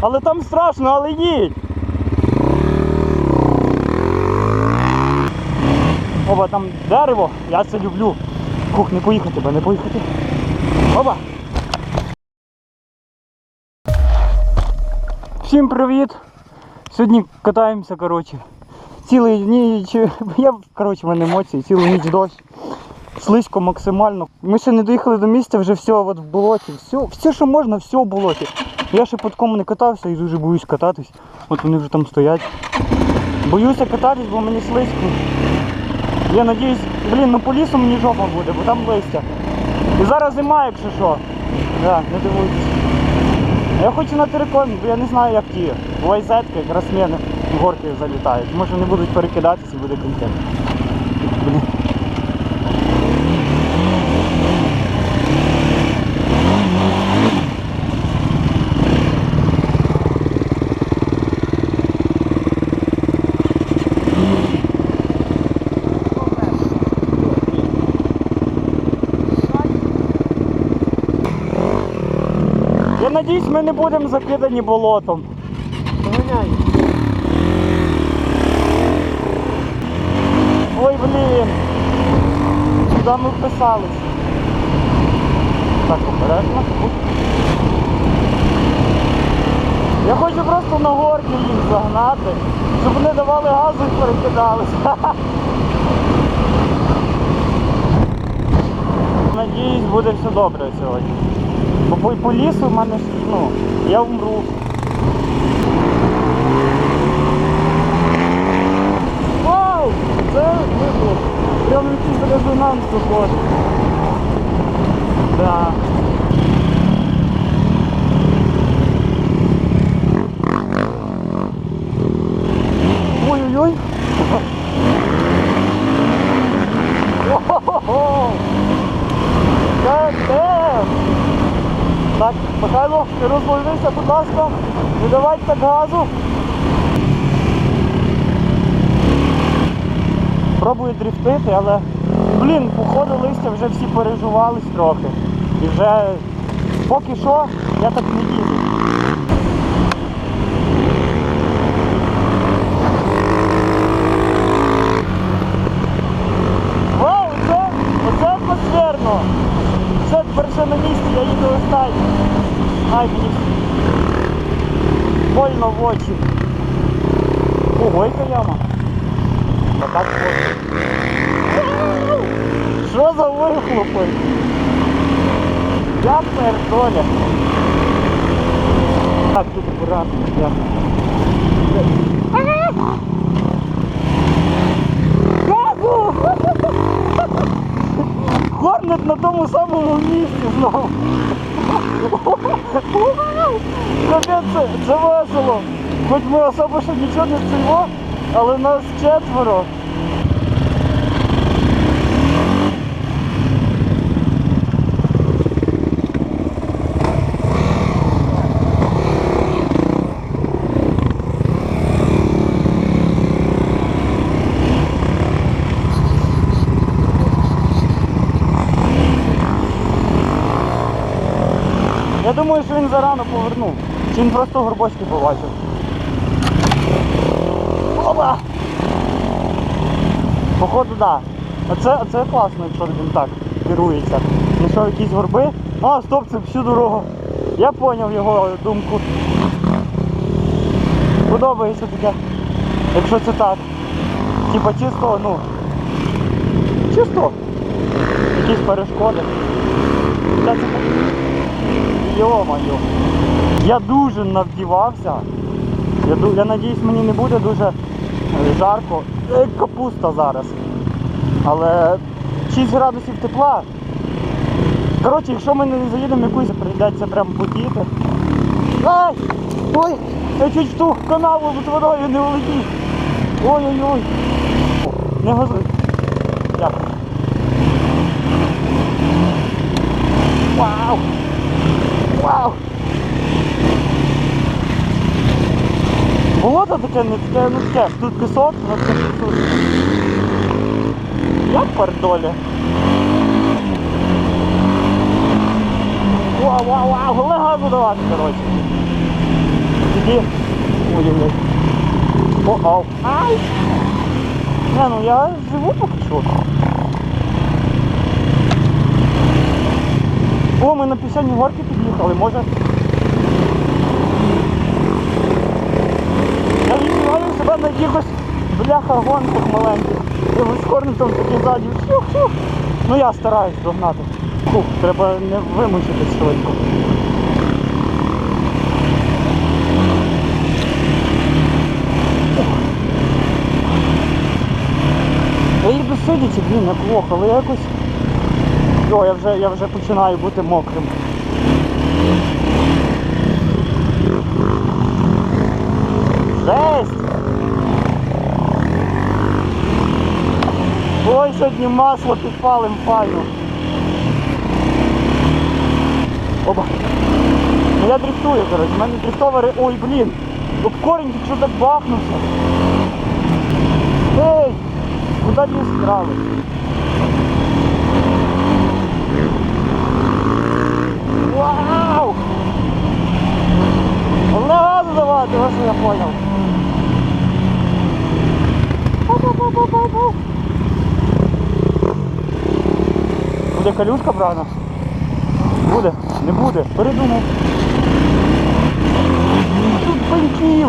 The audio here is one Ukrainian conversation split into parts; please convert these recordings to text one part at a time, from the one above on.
Але там страшно, але їдь. Оба, там дерево, я це люблю. Хух, не поїхати, бо не поїхати. Оба. Всім привіт! Сьогодні катаємося, коротше. Цілий ніч. Я, коротше, в мене емоції, цілу ніч дощ. Слизько максимально. Ми ще не доїхали до місця, вже все от в болоті. Все, все, що можна, все в болоті. Я ще подком не катався і дуже боюсь кататись. От вони вже там стоять. Боюся кататись, бо мені слизько. Я надіюсь, блін, ну по лісу мені жопа буде, бо там листя. І зараз зима, якщо що. Да, не дивуйтесь. Я хочу на терикон, бо я не знаю, як ті вайзетки, красмени в горки залітають. Може вони будуть перекидатися і буде контент. Надіюсь, ми не будемо закидані болотом. Доганяй. Ой, блін. Куди ми вписались? Так, обережно. Я хочу просто на горки їх загнати, щоб вони давали газу і перекидались. Надіюсь, буде все добре сьогодні. Бо по, лісу в мене ну, я вмру. Вау! Це вибух. Прямо якийсь резонанс виходить. Да. Ой-ой-ой. О-хо-хо-хо! Та-та! Так, Розложися, будь ласка, не давайте так газу. Пробую дрифтити, але, блін, походу листя вже всі переживались трохи. І вже поки що я так не їду. Вау, це, оце атмосферно. Все перше на місці, я їду останній. Ай, мені больно в очі. Ого, яка яма. Отак от. Що за вихлопи? Я пердоля. Так, тут акуратно, я. Газу! Хорнет на тому самому місці знову. Капець, це, весело. Хоч ми особо ще нічого не цього, але нас четверо. Думаю, що він зарано повернув. Чи він просто горбочки побачив. Опа! Походу, так. Да. Оце, оце класно, якщо він так керується. Знайшов якісь горби. А, стоп, це всю дорогу. Я зрозумів його думку. Подобається таке. Якщо це так. Типа чисто, ну. Чисто. Якісь перешкоди. Це так. Йо-моє. Я дуже навдівався. Я, я надіюсь, мені не буде дуже е, жарко. Е, Капуста зараз. Але 6 градусів тепла. Коротше, якщо ми не заїдемо якусь, прийдеться прямо потіти. Ай! Ой! Я чуть в ту канаву водою не влетів. Ой-ой-ой. Не газуй. Дякую. Вау! Вау! Болото таке, не таке, ну таке, тут пісок, ну це тут. Я пердоля. Вау, вау, вау, голи газу давати, коротше. пеньки. Ой-ой-ой. О, ау. Ай! Не, ну я живу поки що. О, ми на пісенні горки під'їхали, може. Я відчуваю себе на якихось бляха гонках маленьких. З корнетом такі ззаді. Ну я стараюсь догнати. Фух, треба не вимучитись швидко. Я їду блін, неплохо, але якось. О, я вже, я вже починаю бути мокрим. Жесть! Ой, сьогодні масло підпалим файно. Оба. Ну я дрифтую, коротше, в мене дрифтовери. Ой, блін! Об корінь що так бахнувся. Ей! Куди ти страли? Вау! Головне газу давати, ось я понял. Пау-пау-пау-пау-пау. Буде колюшка, правда? Буде? Не буде. Передумав. Тут пеньків.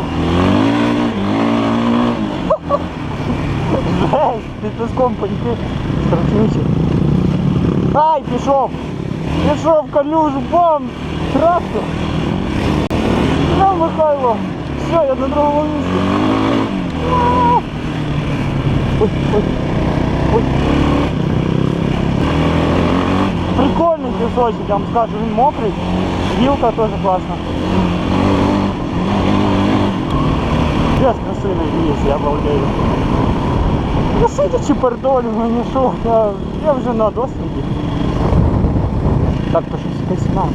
Жесть, під піском пеньки. Страшнючі. Ай, пішов. Пішов калюжу, бам! Трактор. Ну, Михайло. Все, я на другому місці. Ой, ой, ой. Пісочок, я вам скажу, він мокрий. Вілка теж класна. Я красивий ліс, я балдею. Я сидячи пердолю, мені що, я, я вже на досвіді. Так, то щось якась.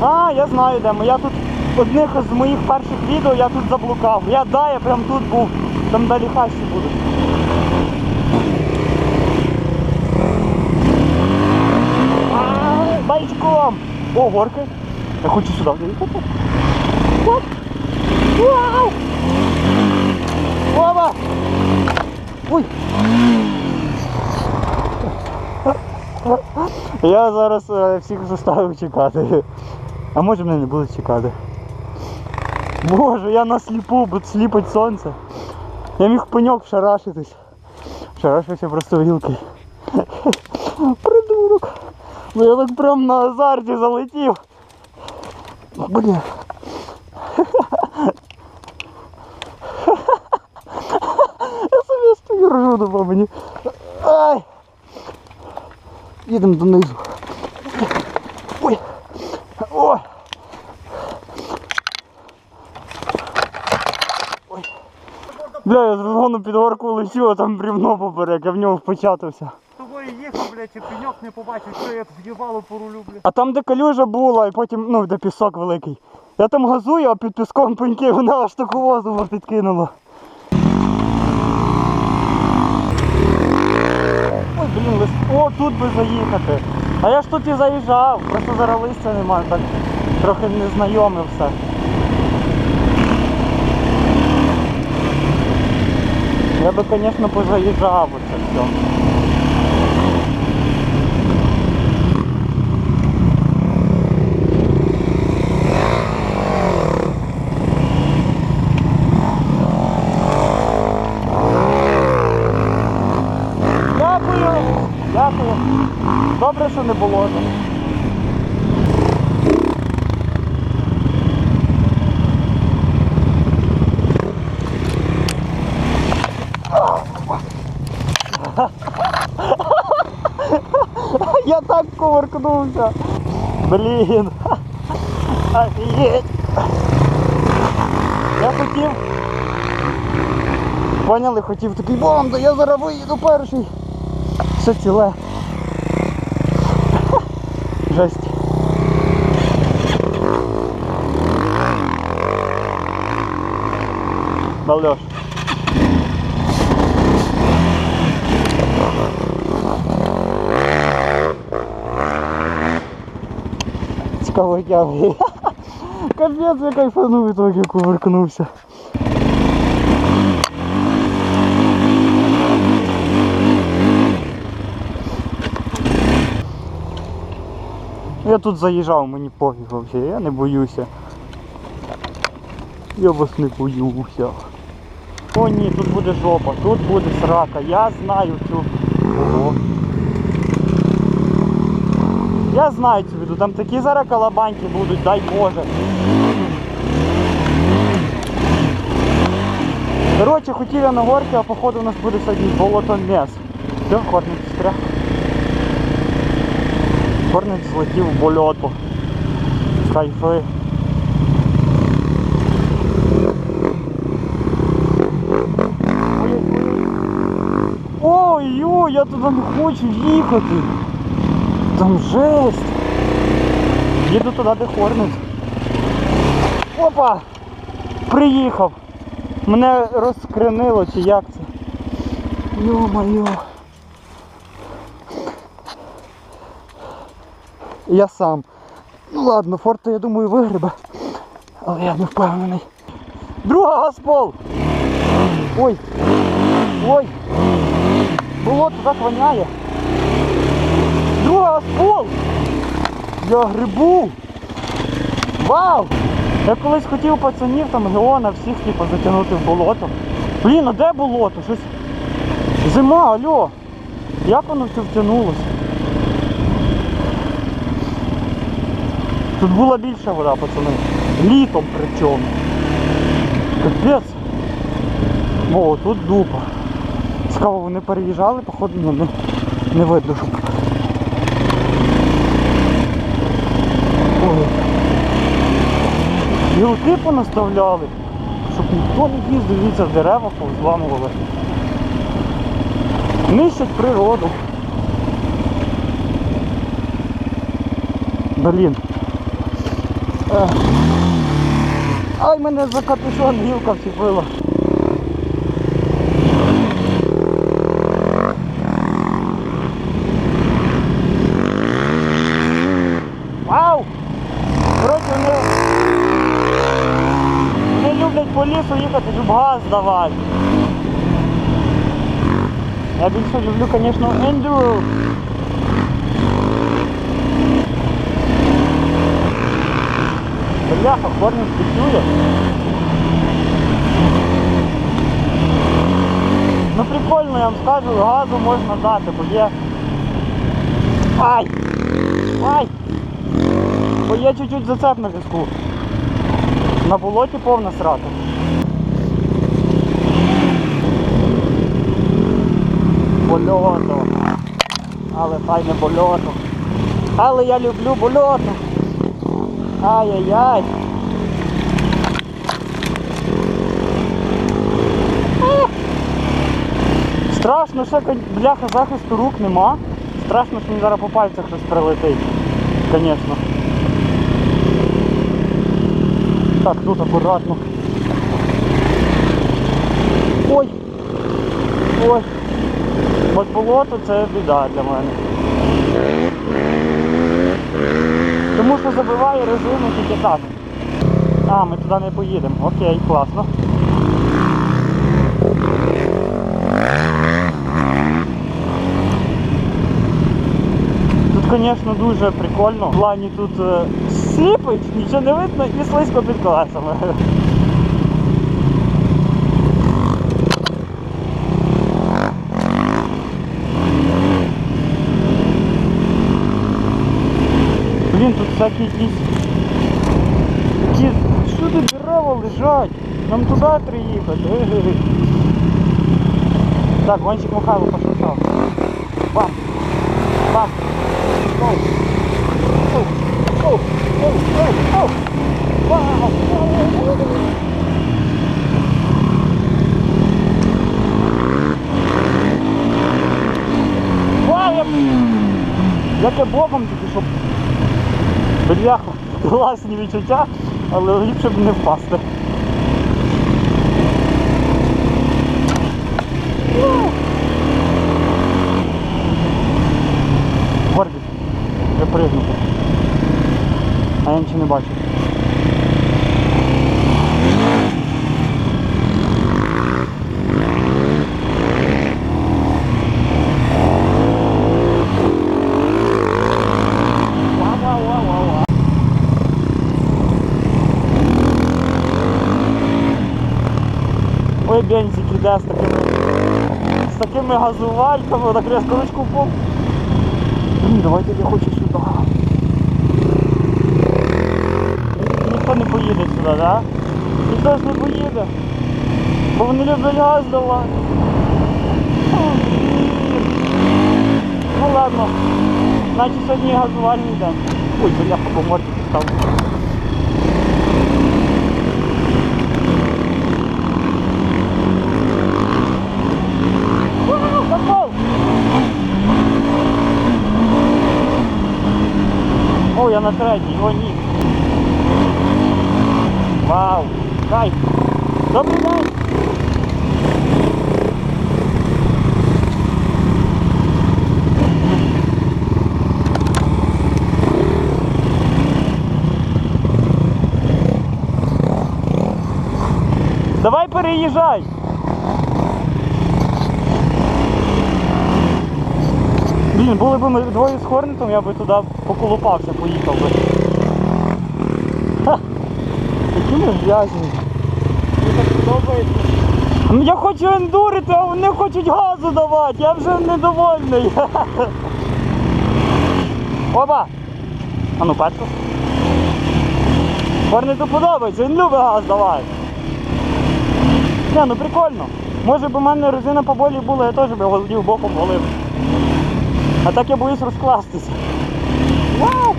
А, я знаю де ми. Я тут одних з моїх перших відео я тут заблукав. Я да, я прям тут був. Там далі хащі будуть. А, Байчком! О, горки. Я хочу доїхати. Оп. Вау! Оба! Ой! Я зараз е, всіх заставив чекати. А може мене не будуть чекати. Боже, я на сліпу, бо сліпить сонце. Я міг пеньок шарашитись. Шарашився просто гілки. Придурок. Ну я так прям на азарті залетів. Блін. Я собі стою ржу до мені. Ай! Їдемо донизу. Ой! Ой! Бля, я з розгону під горку лечу, а там брівно поперек, я в нього впечатався. Блядь, і пеньок не побачив, що я в'їбало по рулю, блядь. А там, де калюжа була, і потім, ну, де пісок великий. Я там газую, а під піском пеньки, вона аж таку воздуху підкинула. Ой, блін, лист. О, тут би заїхати. А я ж тут і заїжджав, просто зараз листя немає, так трохи незнайоме все. Я би, звісно, позаїжджав оце все. Дякую, дякую. Що не було. Я так кувыркнувся. Блін. Офігеть. Я хотів. Поняли, хотів такий бом, да я зараз виїду перший. Все ціле. Жесть. Балдеж. Цікаво тягує. капець, я кайфанув того, як кувыркнувся. Я тут заїжджав, мені пофіг вообще, я не боюся. Я вас не боюся. О ні, тут буде жопа, тут буде срака. Я знаю цю. Ого. Я знаю цю віду, там такі зараз калабаньки будуть, дай Боже. Коротше, хотів я на горки, а походу у нас буде сьогодні болото м'яс. Все, хорник стряг. Хорник злетів в больоту. Кайфи. Я туди не хочу їхати. Там жесть. Їду туди, де Хорнет. Опа! Приїхав. Мене розкренило чи як це? Йо-моє. Я сам. Ну ладно, форта, я думаю, вигребе. Але я не впевнений. Друга газпол! Ой! Ой! Болото воняє! Друга газпол! Я грибу! Вау! Я колись хотів пацанів там Геона всіх типу, затягнути в болото. Блін, а де болото? Щось. Зима, алло! Як воно все втягнулося? Тут була більша вода, пацани. Літом причому. Капець. О, тут дупа. Цікаво, вони переїжджали, походу, ну, не, не видно, щоб. Гілки понаставляли, щоб ніхто не їздив, дивіться, дерева повзламували. Нищать природу. Блін. Ай, мене за капюшон гілка вчепила. Вау! Коротше, вони, вони люблять по лісу їхати, щоб газ давати. Я більше люблю, звісно, ендуро. Бляха, корнем працює. Ну прикольно, я вам скажу, газу можна дати, бо є. Ай! Ай! Бо є чуть-чуть зацеп на візку. На болоті повна срата. Больото. Але файне больото. Але я люблю больото. Ай-яй-яй. Страшно, ще бляха захисту рук нема. Страшно, що мені зараз по пальцях щось прилетить. Звісно. Так, тут акуратно. Ой! Ой! От болото це біда для мене. Тому що забиває резину тільки так. А, ми туди не поїдемо. Окей, класно. Тут, звісно, дуже прикольно. В плані тут е, сліпить, нічого не видно і слизько під колесами. Всякі якісь. Які... Всюди дерева лежать. Нам туди треба їхати. Так, гонщик Михайло пошуршав. Бам! Бам! Вау! Я... Яке боком тільки, щоб Бляха, класні відчуття, але ліпше б не впасти. Гордість, я пригнути. А я нічого не бачу. Ой, бензик іде з такими, з такими газувальками, так різко ручку. Блін, давайте я хочу сюди. Ніхто не поїде сюди? Да? Ніхто ж не поїде. Бо вони люблять газ давати. Ну ладно. Значить сьогодні газувальний день. Ой, бляха, по морді став. Попав! О, ні. Вау! Кайф! Добрий день! Давай переїжджай! Блін, були б ми двоє з Хорнетом, я би туди поколупався, поїхав би. Ха! Ми грязні. Ну я хочу ендурити, а вони хочуть газу давати, я вже недовольний. Опа! А ну петко. Хорнету подобається, він любить газ давати. Не, ну прикольно. Може б у мене резина поболі була, я теж би володів боком волив. А так я боюсь розкластися. Вау!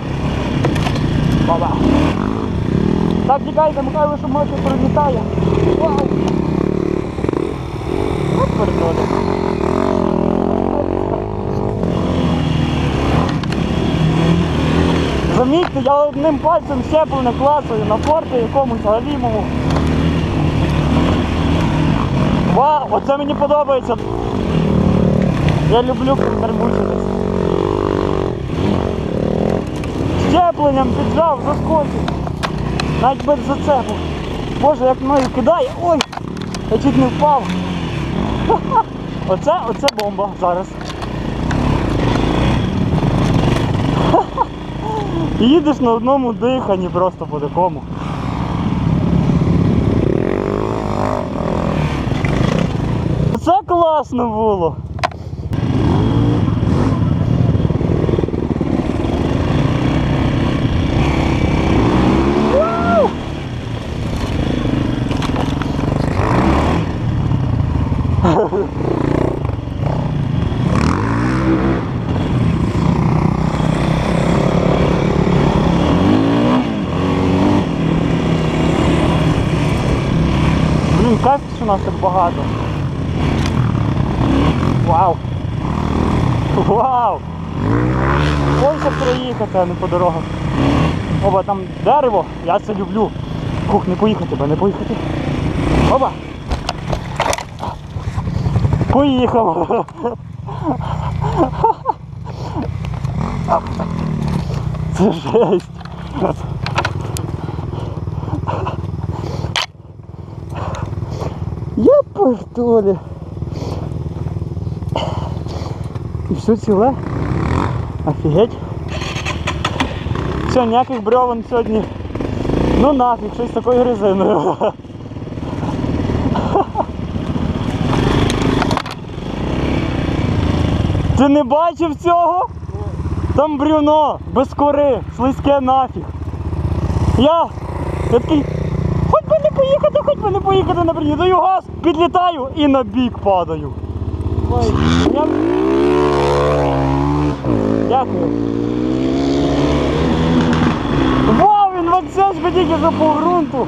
Баба. Так, тікайте, Михайло, що мотик пролітає. Вау! От. Замітьте, я одним пальцем щеплене клацаю на форті якомусь галімому. Вау, оце мені подобається. Я люблю перемучитись. Щепленням піджав, заскочив. Навіть без зацепу. Боже, як мною кидає. Ой! Я чуть не впав. Оце, оце бомба зараз. І Їдеш на одному диханні просто по такому. Це класно було. Вау! Блін, кайф, що нас так багато. Вау! Вау! Хочеться проїхати, а не по дорогах. Оба, там дерево, я це люблю. Хух, не поїхати, бо не поїхати. Оба! Поїхав! Це жесть! Я повторю. І все ціле. Офігеть. Все, ніяких бревен сьогодні. Ну нафіг, щось з такою резиною. Ти не бачив цього? Там бревно, без кори, слизьке нафіг. Я, я такий, хоч би не поїхати, хоч би не поїхати на бревні. Даю газ, підлітаю і на бік падаю. Я... Дякую. Вау, він Максим би тільки за по ґрунту.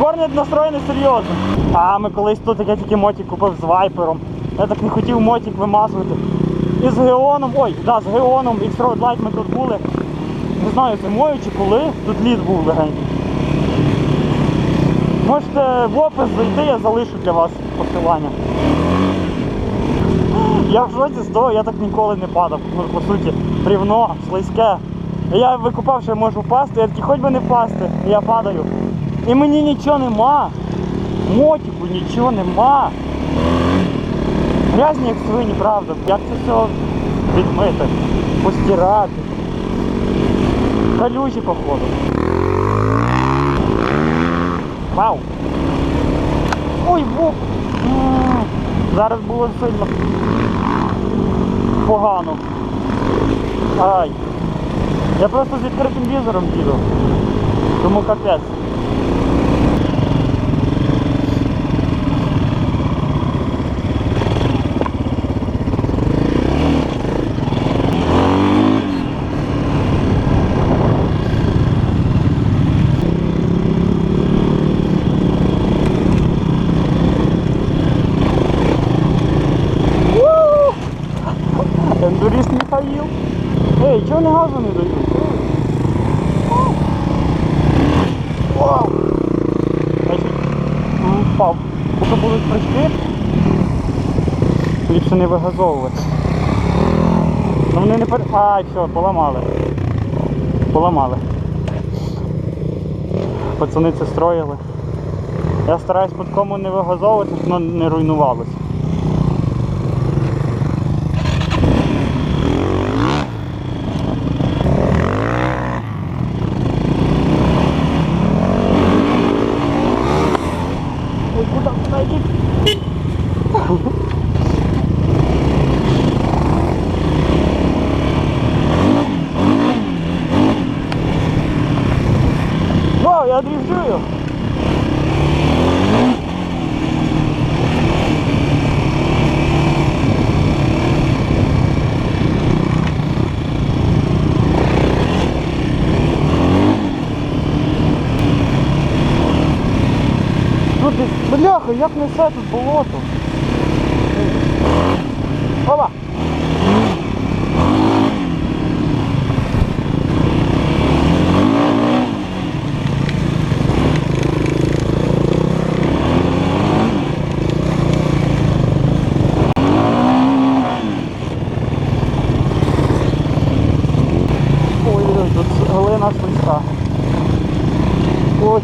Хорнет настроєний серйозно. А ми колись тут я тільки мотик купив з вайпером. Я так не хотів мотик вимазувати. І з Геоном, ой, да, з Геоном X-Road Light ми тут були. Не знаю, зимою чи коли, тут лід був легенький. Можете в опис зайти, я залишу для вас посилання. Я в шоці з того, я так ніколи не падав. Ну, по суті, брівно, слизьке. Я викупав, що я можу впасти, я такий, хоч би не впасти, і я падаю. І мені нічого нема. Мотику нічого нема. Грязні як свині, правда. Як це все відмити, постирати. Калюжі, походу. Вау! Ой! М, Зараз було сильно погано. Ай. Я просто з відкритим візором їду. Тому капець. Ву! Ендуріст Михаїл. Ей, чого не газу не дають? Впав. Поки будуть прыжки, ліпше не вигазовувати. Ну вони не пер... Ай, все, поламали. Поламали. Пацани це строїли. Я стараюсь під кому не вигазовувати, щоб воно не руйнувалося. Ой, куда, куда идти? Вау, я дрифтую! Ну ти, бляха, як несе тут болото? Опа! Ой-ой, тут глина слизька. Ой.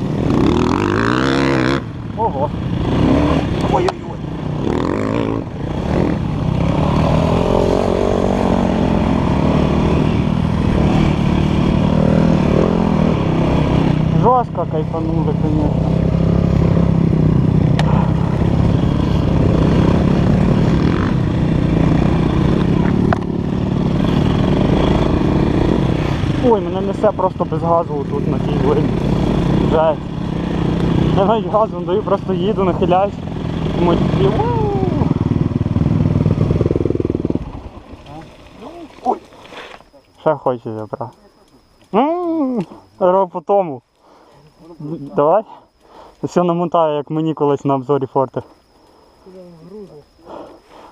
Ого. Ой-ой-ой. Жестко кайфанули, конечно. Ой, мене несе просто без газу тут на тій глині. Жесть. Я навіть газу не даю, просто їду, нахиляюсь. Думаю, такі! Ой. Ще хоче забрав. Роб по тому. Давай. Все намотаю, як мені колись на обзорі форти.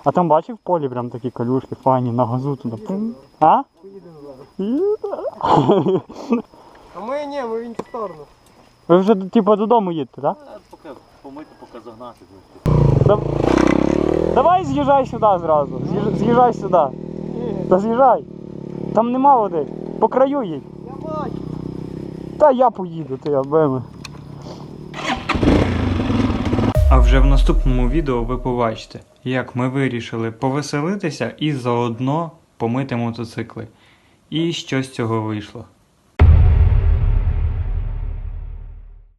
А там бачив в полі прям такі калюшки файні на газу туди. А? А ми ні, ми в іншу сторону. Ви вже типу додому їдете, так? Поки помити, поки загнати. Да? Давай з'їжджай сюди зразу. З'їж- З'їжджай сюди. Та з'їжджай. Там нема води. По краю їдь. я бачу. Та я поїду, ти обеми. А вже в наступному відео ви побачите, як ми вирішили повеселитися і заодно помити мотоцикли. І що з цього вийшло.